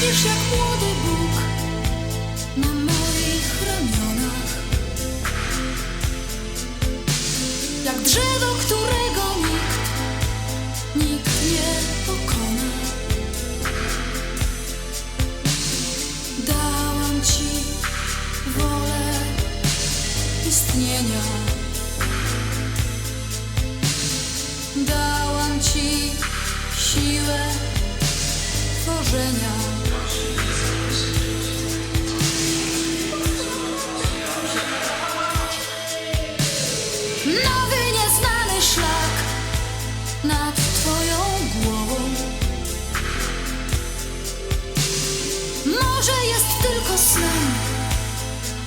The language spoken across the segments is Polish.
Myślisz jak młody Bóg na moich ramionach? Jak drzewo, którego nikt, nikt nie pokona. Dałam Ci wolę istnienia. Dałam Ci siłę tworzenia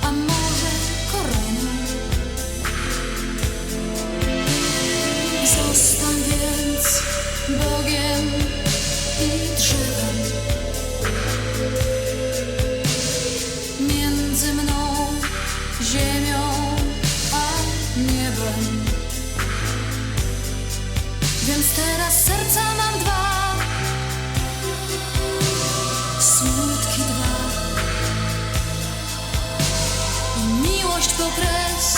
a może koroną. Zostań Bogiem i drzewem. Między mną, ziemią a niebem. Więc teraz miłość to kres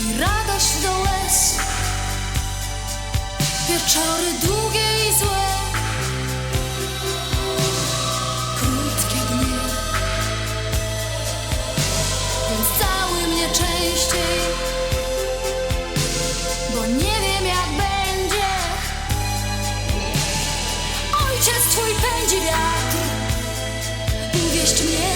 i radość do łez. Wieczory długie i złe, krótkie dnie, więc cały mnie częściej, bo nie wiem jak będzie. Ojciec twój pędzi wiatr, uwieść mnie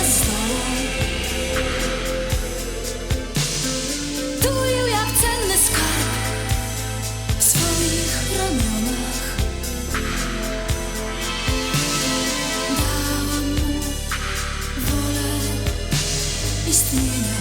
Christina.